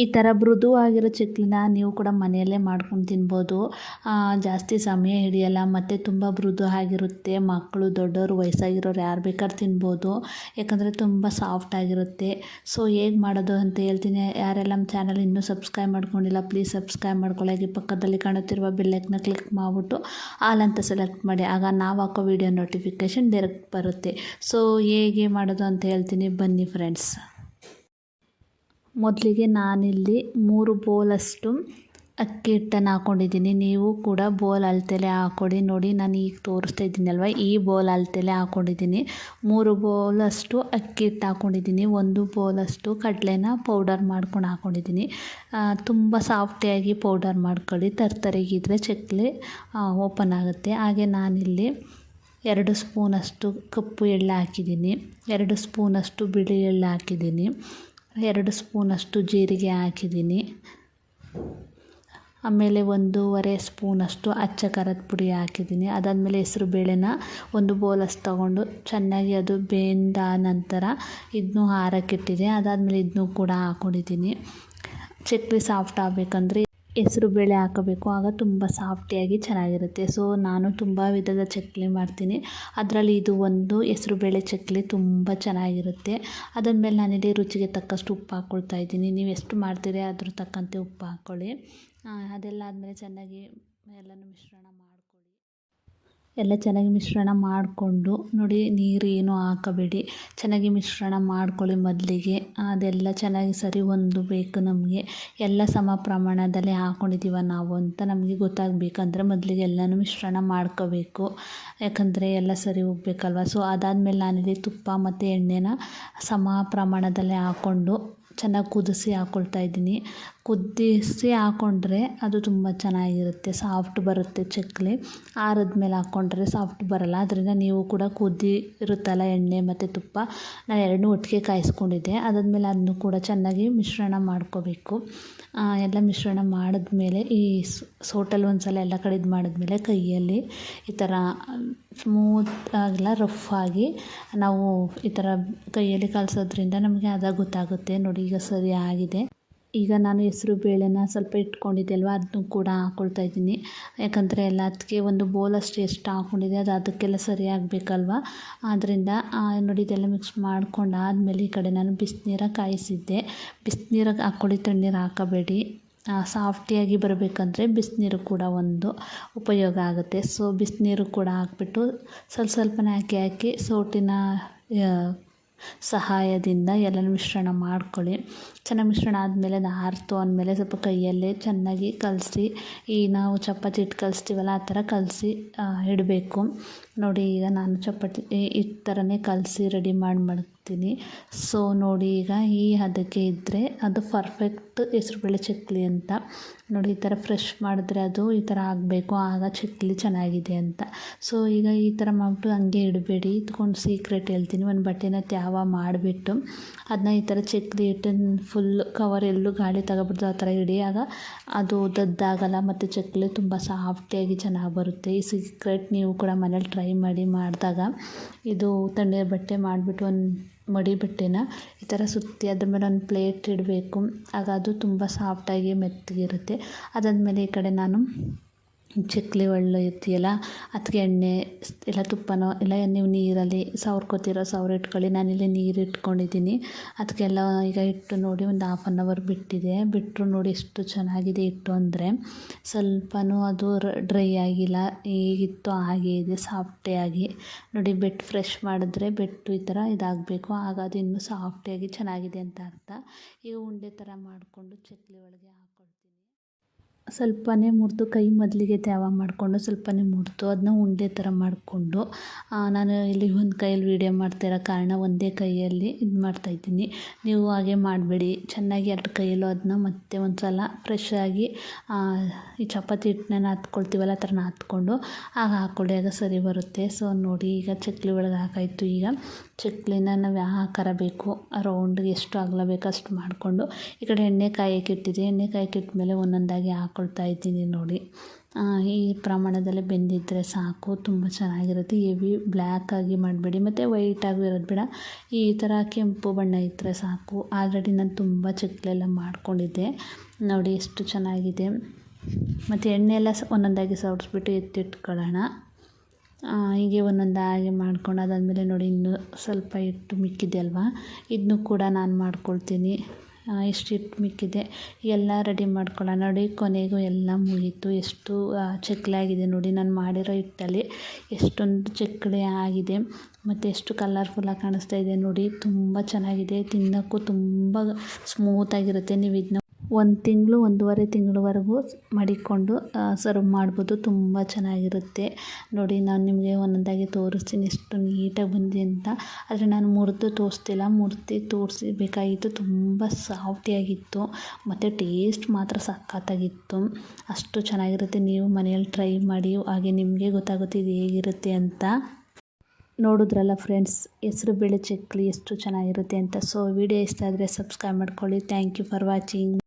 ಈ ಥರ ಮೃದುವಾಗಿರೋ ಚಕ್ಲಿನ ನೀವು ಕೂಡ ಮನೆಯಲ್ಲೇ ಮಾಡ್ಕೊಂಡು ತಿನ್ಬೋದು. ಜಾಸ್ತಿ ಸಮಯ ಹಿಡಿಯಲ್ಲ, ಮತ್ತು ತುಂಬ ಮೃದು ಆಗಿರುತ್ತೆ ಮಕ್ಕಳು, ದೊಡ್ಡವರು, ವಯಸ್ಸಾಗಿರೋರು ಯಾರು ಬೇಕಾದ್ರೂ ತಿನ್ಬೋದು. ಯಾಕಂದರೆ ತುಂಬ ಸಾಫ್ಟ್ ಆಗಿರುತ್ತೆ. ಸೊ ಹೇಗೆ ಮಾಡೋದು ಅಂತ ಹೇಳ್ತೀನಿ. ಯಾರೆಲ್ಲ ನಮ್ಮ ಚಾನಲ್ ಇನ್ನೂ ಸಬ್ಸ್ಕ್ರೈಬ್ ಮಾಡ್ಕೊಂಡಿಲ್ಲ ಪ್ಲೀಸ್ ಸಬ್ಸ್ಕ್ರೈಬ್ ಮಾಡ್ಕೊಳ್ಳಿ. ಹಾಗೆ ಪಕ್ಕದಲ್ಲಿ ಕಾಣುತ್ತಿರುವ ಬೆಲ್ಲೈಕ್ನ ಕ್ಲಿಕ್ ಮಾಡಿಬಿಟ್ಟು ಆಲ್ ಅಂತ ಸೆಲೆಕ್ಟ್ ಮಾಡಿ. ಆಗ ನಾವು ಹಾಕೋ ವಿಡಿಯೋ ನೋಟಿಫಿಕೇಷನ್ ಡೈರೆಕ್ಟ್ ಬರುತ್ತೆ. ಸೊ ಹೇಗೆ ಮಾಡೋದು ಅಂತ ಹೇಳ್ತೀನಿ. ಬನ್ನಿ ಫ್ರೆಂಡ್ಸ್ ಮೊದಲಿಗೆ ನಾನಿಲ್ಲಿ ಮೂರು ಬೋಲಷ್ಟು ಅಕ್ಕಿ ಹಿಟ್ಟನ್ನು ಹಾಕ್ಕೊಂಡಿದ್ದೀನಿ ನೀವು ಕೂಡ ಬೋಲ್ ಅಳತೆಲೆ ಹಾಕ್ಕೊಡಿ ನೋಡಿ, ನಾನು ಈಗ ತೋರಿಸ್ತಾ ಇದ್ದೀನಲ್ವ? ಈ ಬೋಲ್ ಅಳತೆಲೆ ಹಾಕ್ಕೊಂಡಿದ್ದೀನಿ ಮೂರು ಬೋಲಷ್ಟು ಅಕ್ಕಿ ಹಿಟ್ಟು ಹಾಕ್ಕೊಂಡಿದ್ದೀನಿ ಒಂದು ಬೋಲಷ್ಟು ಕಡಲೆನ ಪೌಡರ್ ಮಾಡ್ಕೊಂಡು ಹಾಕ್ಕೊಂಡಿದ್ದೀನಿ ತುಂಬ ಸಾಫ್ಟಿಯಾಗಿ ಪೌಡರ್ ಮಾಡ್ಕೊಳ್ಳಿ. ತರ್ತರಿಗಿದ್ರೆ ಚಕ್ಲಿ ಓಪನ್ ಆಗುತ್ತೆ. ಹಾಗೆ ನಾನಿಲ್ಲಿ ಎರಡು ಸ್ಪೂನಷ್ಟು ಕಪ್ಪು ಎಳ್ಳು ಹಾಕಿದ್ದೀನಿ. ಎರಡು ಸ್ಪೂನಷ್ಟು ಬಿಳಿ ಎಳ್ಳು ಹಾಕಿದ್ದೀನಿ. ಎರಡು ಸ್ಪೂನಷ್ಟು ಜೀರಿಗೆ ಹಾಕಿದ್ದೀನಿ. ಆಮೇಲೆ ಒಂದೂವರೆ ಸ್ಪೂನಷ್ಟು ಅಚ್ಚ ಖಾರದ ಪುಡಿ ಹಾಕಿದ್ದೀನಿ. ಅದಾದಮೇಲೆ ಹೆಸ್ರು ಬೇಳೆನ ಒಂದು ಬೌಲಷ್ಟು ತಗೊಂಡು ಚೆನ್ನಾಗಿ ಅದು ಬೆಂದ ನಂತರ ಇದನ್ನೂ ಹಾರಕ್ಕಿಟ್ಟಿದೆ ಅದಾದಮೇಲೆ ಇದನ್ನೂ ಕೂಡ ಹಾಕೊಂಡಿದ್ದೀನಿ. ಚಕ್ಲಿ ಸಾಫ್ಟ್ ಆಗಬೇಕಂದ್ರೆ ಹೆಸ್ರು ಬೇಳೆ ಹಾಕಬೇಕು. ಆಗ ತುಂಬ ಸಾಫ್ಟಿಯಾಗಿ ಚೆನ್ನಾಗಿರುತ್ತೆ. ಸೊ ನಾನು ತುಂಬ ವಿಧದ ಚಕ್ಲಿ ಮಾಡ್ತೀನಿ. ಅದರಲ್ಲಿ ಇದು ಒಂದು ಹೆಸ್ರು ಬೇಳೆ ಚಕ್ಲಿ ತುಂಬ ಚೆನ್ನಾಗಿರುತ್ತೆ. ಅದಾದಮೇಲೆ ನಾನಿಲ್ಲಿ ರುಚಿಗೆ ತಕ್ಕಷ್ಟು ಉಪ್ಪು ಹಾಕ್ಕೊಳ್ತಾ ಇದ್ದೀನಿ. ನೀವು ಎಷ್ಟು ಮಾಡ್ತೀರಿ ಅದ್ರ ತಕ್ಕಂತೆ ಉಪ್ಪು ಹಾಕ್ಕೊಳ್ಳಿ ಅದೆಲ್ಲ ಆದಮೇಲೆ ಚೆನ್ನಾಗಿ ಎಲ್ಲನೂ ಮಿಶ್ರಣ ಮಾಡಿಕೊಳ್ಳಿ ಎಲ್ಲ ಚೆನ್ನಾಗಿ ಮಿಶ್ರಣ ಮಾಡಿಕೊಂಡು ನೋಡಿ, ನೀರು ಏನೂ ಹಾಕಬೇಡಿ. ಚೆನ್ನಾಗಿ ಮಿಶ್ರಣ ಮಾಡ್ಕೊಳ್ಳಿ ಮೊದಲಿಗೆ. ಅದೆಲ್ಲ ಚೆನ್ನಾಗಿ ಸರಿ ಹೊಂದಬೇಕು ನಮಗೆ. ಎಲ್ಲ ಸಮ ಪ್ರಮಾಣದಲ್ಲಿ ಹಾಕ್ಕೊಂಡಿದ್ದೀವ ನಾವು ಅಂತ ನಮಗೆ ಗೊತ್ತಾಗಬೇಕಂದ್ರೆ ಮೊದಲಿಗೆ ಎಲ್ಲನೂ ಮಿಶ್ರಣ ಮಾಡ್ಕೋಬೇಕು. ಯಾಕಂದರೆ ಎಲ್ಲ ಸರಿ ಹೋಗ್ಬೇಕಲ್ವ? ಸೊ ಅದಾದಮೇಲೆ ನಾನಿಲ್ಲಿ ತುಪ್ಪ ಮತ್ತು ಎಣ್ಣೆನ ಸಮ ಪ್ರಮಾಣದಲ್ಲಿ ಹಾಕ್ಕೊಂಡು ಚೆನ್ನಾಗಿ ಕುದಿಸಿ ಹಾಕ್ಕೊಳ್ತಾ ಇದ್ದೀನಿ. ಕುದಿಸಿ ಹಾಕ್ಕೊಂಡ್ರೆ ಅದು ತುಂಬ ಚೆನ್ನಾಗಿರುತ್ತೆ ಸಾಫ್ಟ್ ಬರುತ್ತೆ ಚಕ್ಕುಲಿ ಆರಿದ ಮೇಲೆ ಹಾಕ್ಕೊಂಡ್ರೆ ಸಾಫ್ಟ್ ಬರಲ್ಲ ಅದರಿಂದ ನೀವು ಕೂಡ ಕುದಿ ಇರುತ್ತಲ್ಲ ಎಣ್ಣೆ ಮತ್ತು ತುಪ್ಪ. ನಾನು ಎರಡನ್ನೂ ಒಟ್ಟಿಗೆ ಕಾಯಿಸ್ಕೊಂಡಿದ್ದೆ, ಅದಾದಮೇಲೆ ಅದನ್ನು ಕೂಡ ಚೆನ್ನಾಗಿ ಮಿಶ್ರಣ ಮಾಡ್ಕೋಬೇಕು. ಎಲ್ಲ ಮಿಶ್ರಣ ಮಾಡಿದ್ಮೇಲೆ ಈ ಸೋಟಲ್ಲಿ ಒಂದು ಸಲ ಎಲ್ಲ ಕಡೆ ಇದು ಮಾಡಿದ್ಮೇಲೆ ಕೈಯಲ್ಲಿ ಈ ಥರ ಸ್ಮೂತ್ ಆಗಿಲ್ಲ ರಫ್ ಆಗಿ ನಾವು ಈ ಥರ ಕೈಯಲ್ಲಿ ಕಲಸೋದ್ರಿಂದ ನಮಗೆ ಅದು ಗೊತ್ತಾಗುತ್ತೆ. ನೋಡಿ ಈಗ ಸರಿ ಆಗಿದೆ. ಈಗ ನಾನು ಹೆಸ್ರು ಬೇಳೆನ ಸ್ವಲ್ಪ ಇಟ್ಕೊಂಡಿದ್ದೆ ಅಲ್ವಾ? ಅದನ್ನು ಕೂಡ ಹಾಕ್ಕೊಳ್ತಾ ಇದ್ದೀನಿ. ಯಾಕಂದರೆ ಎಲ್ಲ ಅದಕ್ಕೆ ಒಂದು ಬೋಲಷ್ಟು ಎಷ್ಟು ಹಾಕ್ಕೊಂಡಿದ್ದೆ ಅದು ಅದಕ್ಕೆಲ್ಲ ಸರಿಯಾಗಬೇಕಲ್ವ? ಆದ್ದರಿಂದ ನೋಡಿ, ಇದೆಲ್ಲ ಮಿಕ್ಸ್ ಮಾಡ್ಕೊಂಡು ಆದಮೇಲೆ ಈ ಕಡೆ ನಾನು ಬಿಸಿನೀರಾಗ ಕಾಯಿಸಿದ್ದೆ. ಬಿಸಿನೀರಾಗ ಹಾಕ್ಕೊಳ್ಳಿ, ತಣ್ಣೀರು ಹಾಕಬೇಡಿ. ಸಾಫ್ಟಿಯಾಗಿ ಬರಬೇಕಂದ್ರೆ ಬಿಸಿನೀರು ಕೂಡ ಒಂದು ಉಪಯೋಗ ಆಗುತ್ತೆ. ಸೊ, ಬಿಸಿನೀರು ಕೂಡ ಹಾಕ್ಬಿಟ್ಟು ಸ್ವಲ್ಪ ಸ್ವಲ್ಪನೇ ಹಾಕಿ ಹಾಕಿ ಸೋಟಿನ ಸಹಾಯದಿಂದ ಎಲ್ಲನೂ ಮಿಶ್ರಣ ಮಾಡ್ಕೊಳ್ಳಿ. ಚೆನ್ನಾಗಿ ಮಿಶ್ರಣ ಆದಮೇಲೆ ಅದು ಆರಿತು ಅಂದಮೇಲೆ ಸ್ವಲ್ಪ ಕೈಯಲ್ಲೇ ಚೆನ್ನಾಗಿ ಕಲಸಿ ಈ ನಾವು ಚಪಾತಿ ಹಿಟ್ಟು ಕಲಿಸ್ತೀವಲ್ಲ ಆ ಥರ ಕಲಸಿ ಇಡಬೇಕು. ನೋಡಿ, ಈಗ ನಾನು ಚಪಾತಿ, ಈ ಥರನೇ ಕಲಸಿ ರೆಡಿ ಮಾಡಿ ಮಾಡ್ತೀನಿ. ಸೊ ನೋಡಿ, ಈಗ ಈ ಹದಕ್ಕೆ ಇದ್ದರೆ ಅದು ಪರ್ಫೆಕ್ಟ್ ಹೆಸ್ರುಬೇಳೆ ಚಕ್ಕಲಿ ಅಂತ. ನೋಡಿ, ಈ ಥರ ಫ್ರೆಶ್ ಮಾಡಿದ್ರೆ ಅದು ಈ ಥರ ಆಗಬೇಕು, ಆಗ ಚಕ್ಕಲಿ ಚೆನ್ನಾಗಿದೆ ಅಂತ. ಸೊ ಈಗ ಈ ಥರ ಮಾಡಿಬಿಟ್ಟು ಹಂಗೆ ಇಡಬೇಡಿ. ಇದ್ಕೊಂಡು ಸೀಕ್ರೆಟ್ ಹೇಳ್ತೀನಿ. ಒಂದು ಬಟ್ಟೆನ ತ್ಯಾವ ಮಾಡಿಬಿಟ್ಟು ಅದನ್ನ ಈ ಥರ ಚಕ್ಕಲಿ ಇಟ್ಟು ಫುಲ್ ಕವರ್ ಎಲ್ಲೂ ಗಾಳಿ ತಗೊಬಿಡ್ದು ಆ ಥರ ಇಡಿ. ಆಗ ಅದು ದದ್ದಾಗಲ್ಲ, ಮತ್ತು ಚಕ್ಕಲಿ ತುಂಬ ಸಾಫ್ಟಿಯಾಗಿ ಚೆನ್ನಾಗಿ ಬರುತ್ತೆ. ಈ ಸೀಕ್ರೆಟ್ ನೀವು ಕೂಡ ಮನೇಲಿ ಟ್ರೈ ಮಾಡಿ ಮಾಡಿದಾಗ ಇದು ತಣ್ಣೀರು ಬಟ್ಟೆ ಮಾಡಿಬಿಟ್ಟು ಒಂದು ಮಡಿ ಬಟ್ಟೆನ ಈ ಥರ ಸುತ್ತಿ ಅದ್ರ ಮೇಲೆ ಒಂದು ಪ್ಲೇಟ್ ಇಡಬೇಕು. ಆಗ ಅದು ತುಂಬ ಸಾಫ್ಟಾಗಿ ಮೆತ್ತಗಿರುತ್ತೆ. ಅದಾದಮೇಲೆ ಈ ಕಡೆ ನಾನು ಚಕ್ಕಲಿ ಒಳ್ಳು ಇರ್ತೀಯಲ್ಲ ಅದಕ್ಕೆ ಎಣ್ಣೆ ಇಲ್ಲ ತುಪ್ಪನೋ, ಇಲ್ಲ ನೀವು ನೀರಲ್ಲಿ ಸವ್ರ್ಕೊತಿರೋ ಸವ್ರ ಇಟ್ಕೊಳ್ಳಿ. ನಾನಿಲ್ಲಿ ನೀರು ಇಟ್ಕೊಂಡಿದ್ದೀನಿ. ಅದಕ್ಕೆಲ್ಲ ಈಗ ಇಟ್ಟು ನೋಡಿ ಒಂದು ಹಾಫ್ ಆನ್ ಅವರ್ ಬಿಟ್ಟಿದೆ. ಬಿಟ್ಟರು ನೋಡಿ ಎಷ್ಟು ಚೆನ್ನಾಗಿದೆ ಹಿಟ್ಟು ಅಂದರೆ. ಸ್ವಲ್ಪನೂ ಅದು ಡ್ರೈ ಆಗಿಲ್ಲ. ಈಗಿತ್ತು ಹಾಗೆ ಇದೆ, ಸಾಫ್ಟೇ ಆಗಿ. ನೋಡಿ ಬೆಟ್ಟು ಫ್ರೆಶ್ ಮಾಡಿದ್ರೆ ಬೆಟ್ಟು ಈ ಥರ ಇದಾಗಬೇಕು. ಆಗ ಅದು ಇನ್ನೂ ಸಾಫ್ಟಾಗಿ ಚೆನ್ನಾಗಿದೆ ಅಂತ ಅರ್ಥ. ಈಗ ಉಂಡೆ ಥರ ಮಾಡಿಕೊಂಡು ಚಕ್ಕಲಿ ಒಳಗೆ ಹಾಕ್ಕೊಳ್ತೀನಿ ಸ್ವಲ್ಪನೇ ಮುರಿದು ಕೈ ಮೊದಲಿಗೆ ತ್ಯಾವ ಮಾಡಿಕೊಂಡು ಸ್ವಲ್ಪನೇ ಮುರಿದು ಅದನ್ನ ಉಂಡೆ ಥರ ಮಾಡಿಕೊಂಡು ನಾನು ಇಲ್ಲಿ ಒಂದು ಕೈಯಲ್ಲಿ ವೀಡಿಯೋ ಮಾಡ್ತಿರೋ ಕಾರಣ ಒಂದೇ ಕೈಯಲ್ಲಿ ಇದು ಮಾಡ್ತಾಯಿದ್ದೀನಿ ನೀವು ಹಾಗೆ ಮಾಡಬೇಡಿ. ಚೆನ್ನಾಗಿ ಎರಡು ಕೈಯಲ್ಲೂ ಅದನ್ನ ಮತ್ತೆ ಒಂದು ಸಲ ಫ್ರೆಶ್ ಆಗಿ ಈ ಚಪಾತಿ ಹಿಟ್ಟನ್ನ ನಾದ್ಕೊಳ್ತೀವಲ್ಲ ಆ ಥರ ನಾತ್ಕೊಂಡು ಆಗ ಹಾಕ್ಕೊಳ್ಳಿ ಆಗ ಸರಿ ಬರುತ್ತೆ. ಸೊ ನೋಡಿ, ಈಗ ಚಕ್ಲಿ ಒಳಗೆ ಹಾಕಾಯಿತು. ಈಗ ಚಕ್ಲಿನ ನಾವು ಯಾವ ಆಕಾರ ಬೇಕು ರೌಂಡ್ಗೆ ಎಷ್ಟು ಅಗಲ ಬೇಕು ಅಷ್ಟು ಮಾಡಿಕೊಂಡು, ಈ ಕಡೆ ಎಣ್ಣೆ ಕಾಯಕ್ಕಿಟ್ಟಿದೆ ಎಣ್ಣೆ ಕಾಯಕ್ಕಿಟ್ಟ ಮೇಲೆ ಒಂದೊಂದಾಗಿ ಹಾಕ್ಕೊಳ್ತಾ ಇದ್ದೀನಿ ನೋಡಿ. ಈ ಪ್ರಮಾಣದಲ್ಲಿ ಬೆಂದಿದ್ದರೆ ಸಾಕು, ತುಂಬ ಚೆನ್ನಾಗಿರುತ್ತೆ. ಹೆವಿ ಬ್ಲ್ಯಾಕ್ ಆಗಿ ಮಾಡಬೇಡಿ. ಮತ್ತು ವೈಟ್ ಆಗಿ ಇರೋದು ಬೇಡ. ಈ ಥರ ಕೆಂಪು ಬಣ್ಣ ಇದ್ದರೆ ಸಾಕು. ಆಲ್ರೆಡಿ ನಾನು ತುಂಬ ಚಕ್ಲೆಲ್ಲ ಮಾಡ್ಕೊಂಡಿದ್ದೆ. ನೋಡಿ ಎಷ್ಟು ಚೆನ್ನಾಗಿದೆ. ಮತ್ತು ಎಣ್ಣೆ ಎಲ್ಲ ಒಂದೊಂದಾಗಿ ಸವರಿಸ್ಬಿಟ್ಟು ಎತ್ತಿಟ್ಕೊಳ್ಳೋಣ. ಹೀಗೆ ಒಂದೊಂದಾಗಿ ಮಾಡ್ಕೊಂಡು ಅದಾದಮೇಲೆ ನೋಡಿ ಇನ್ನೂ ಸ್ವಲ್ಪ ಹಿಟ್ಟು ಮಿಕ್ಕಿದೆ ಅಲ್ವಾ? ಇದನ್ನು ಕೂಡ ನಾನು ಮಾಡ್ಕೊಳ್ತೀನಿ. ಎಷ್ಟು ಹಿಟ್ಟು ಮಿಕ್ಕಿದೆ ಎಲ್ಲ ರೆಡಿ ಮಾಡ್ಕೊಳ್ಳೋಣ. ನೋಡಿ ಕೊನೆಗೂ ಎಲ್ಲ ಮುಗೀತು. ಎಷ್ಟು ಆ, ಆಗಿದೆ ನೋಡಿ. ನಾನು ಮಾಡಿರೋ ಹಿಟ್ಟಲ್ಲಿ ಎಷ್ಟೊಂದು ಚಕ್ಕಳೆ ಆಗಿದೆ. ಮತ್ತು ಎಷ್ಟು ಕಲರ್ಫುಲ್ಲಾಗಿ ಕಾಣಿಸ್ತಾ ಇದೆ ನೋಡಿ. ತುಂಬ ಚೆನ್ನಾಗಿದೆ. ತಿನ್ನೋಕ್ಕೂ ತುಂಬ ಸ್ಮೂತಾಗಿರುತ್ತೆ ನೀವು ಇದನ್ನ ಒಂದು ತಿಂಗಳು, ಒಂದೂವರೆ ತಿಂಗಳವರೆಗೂ ಮಡಿಕೊಂಡು ಸರ್ವ್ ಮಾಡ್ಬೋದು. ತುಂಬ ಚೆನ್ನಾಗಿರುತ್ತೆ. ನೋಡಿ, ನಾನು ನಿಮಗೆ ಒಂದೊಂದಾಗಿ ತೋರಿಸ್ತೀನಿ. ಎಷ್ಟು ನೀಟಾಗಿ ಬಂದಿದೆ ಅಂತ. ಆದರೆ ನಾನು ಮುರಿದು ತೋರಿಸ್ತಿಲ್ಲ. ಮುರಿದು ತೋರಿಸಿ ಬೇಕಾಗಿತ್ತು. ತುಂಬ ಸಾಫ್ಟಿಯಾಗಿತ್ತು ಮತ್ತು ಟೇಸ್ಟ್ ಮಾತ್ರ ಸಖತ್ತಾಗಿತ್ತು. ಅಷ್ಟು ಚೆನ್ನಾಗಿರುತ್ತೆ. ನೀವು ಮನೆಯಲ್ಲಿ ಟ್ರೈ ಮಾಡಿ. ಹಾಗೆ ನಿಮಗೆ ಗೊತ್ತಾಗುತ್ತೆ ಇದು ಹೇಗಿರುತ್ತೆ ಅಂತ. ನೋಡಿದ್ರಲ್ಲ ಫ್ರೆಂಡ್ಸ್ ಹೆಸ್ರು ಬೇಳೆ ಚಕ್ಲಿ ಎಷ್ಟು ಚೆನ್ನಾಗಿರುತ್ತೆ ಅಂತ. ಸೊ ವಿಡಿಯೋ ಇಷ್ಟ ಆದರೆ ಸಬ್ಸ್ಕ್ರೈಬ್ ಮಾಡ್ಕೊಳ್ಳಿ. Thank you for watching